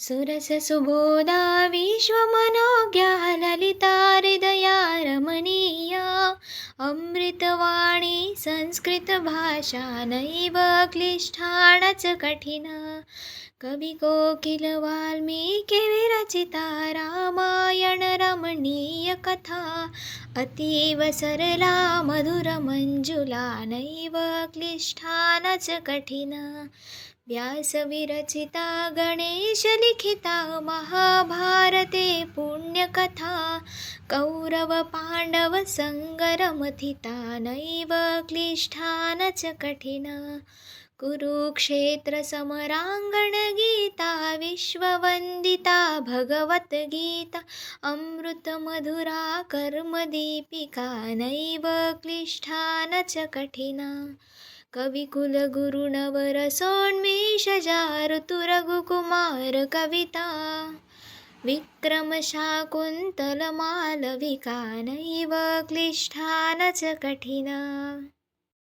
सुरससुबोधा विश्वमनोज्ञा ललिता हृदया रमणीया अमृतवाणी संस्कृतभाषा नैव क्लिष्ठाणच च कठिना। कवी कोकिल वाल्मीकि विरचिता रामायण रमणीय कथा अतीव सरला मधुरमञ्जुला नैव क्लिष्ठानच च कठिना। व्यासविरचिता गणेशलिखिता महाभारते पुण्यकथा कौरवपाण्डवसङ्गरमथिता नैव क्लिष्टा न च कठिना कुरुक्षेत्रसमराङ्गणगीता विश्ववन्दिता भगवद्गीता अमृतमधुरा कर्मदीपिका नैव क्लिष्टा न च कठिना। कविकुलगुरुणवरसोन्मेषजाऋतुरघुकुमार कविता. विक्रमशाकुन्तलमालविका नैव क्लिष्टा न च कठिना.